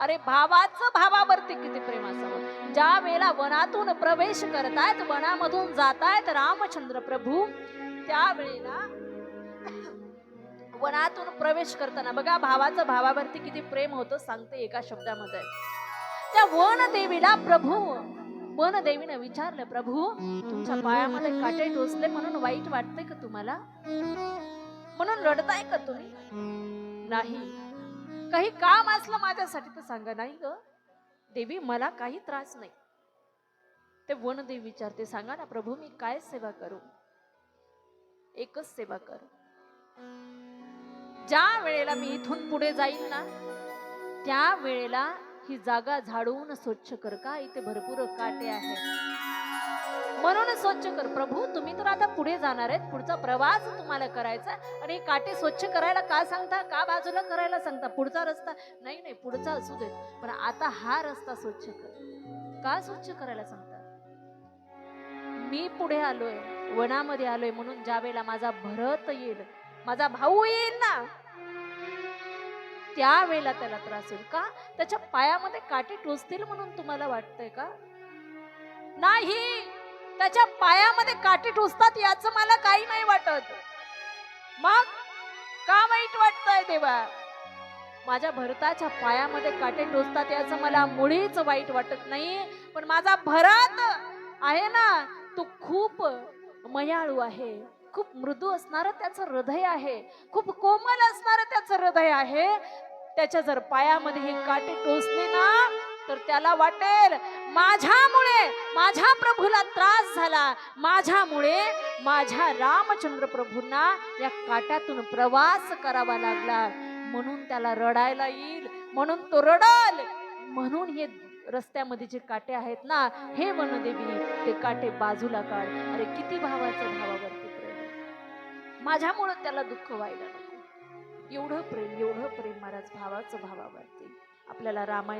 अरे भावाचं भावावरती किती प्रेम असावं? ज्या वेळेला वनातून प्रवेश करतायत वनामधून जातायत रामचंद्र प्रभू त्यावेळेला वनातून प्रवेश करताना बघा भावाचं भावावरती किती प्रेम होतं सांगते एका शब्दामध्ये. त्या वन देवीला प्रभू वन देवीने विचारलं प्रभू तुमच्या पायामध्ये काटे टोचले म्हणून वाईट वाटतंय का तुम्हाला? म्हणून रडताय का तुम्ही? नाही. काही काम असलं माझ्यासाठी तर सांगा नाही ग देवी मला काही त्रास नाही. ते वनदेव विचारते सांगा ना प्रभू मी काय सेवा करू? एकच सेवा कर. ज्या वेळेला मी इथून पुढे जाईल ना त्या वेळेला ही जागा झाडून स्वच्छ कर. का इथे भरपूर काटे आहेत? म्हणून स्वच्छ कर. प्रभू तुम्ही तर आता पुढे जाणार आहेत. पुढचा प्रवास तुम्हाला करायचा आणि काटे स्वच्छ करायला का सांगता? का बाजूला करायला सांगता? पुढचा रस्ता? नाही नाही पुढचा असू देत. पण आता हा रस्ता स्वच्छ कर. का स्वच्छ करायला सांगता? मी पुढे आलोय वनामध्ये आलोय म्हणून ज्या वेळेला माझा भरत येईल माझा भाऊ येईल ना त्यावेळेला त्याला त्रास होईल का? त्याच्या पायामध्ये काटे टोचतील म्हणून तुम्हाला वाटतंय का? नाही! त्याच्या पायामध्ये काटे टोचतात याच मला काही नाही वाटत. मग का वाईट वाटतंय देवा? माझ्या भरताच्या पायामध्ये काटे टोचतात याचं मला मुळीच वाईट वाटत नाही पण माझा भरत आहे ना तो खूप मयाळू आहे. खूप मृदू असणारं त्याचं हृदय आहे. खूप कोमल असणारं त्याचं हृदय आहे. त्याच्या जर पायामध्ये हे काटे टोचले ना तर त्याला वाटेल माझ्यामुळे माझ्या प्रभूला त्रास झाला. माझ्यामुळे माझ्या रामचंद्र प्रभूंना या काट्यातून प्रवास करावा लागला. म्हणून त्याला रडायला येईल म्हणून तो रडल. म्हणून हे रस्त्यामध्ये जे काटे आहेत ना हे देवी ते काटे बाजूला काढ. अरे किती भावाचं भावावरती प्रेम माझ्यामुळं त्याला दुःख व्हायला नको एवढं प्रेम एवढं प्रेम महाराज भावाचं भावावरती. आपल्याला रामायण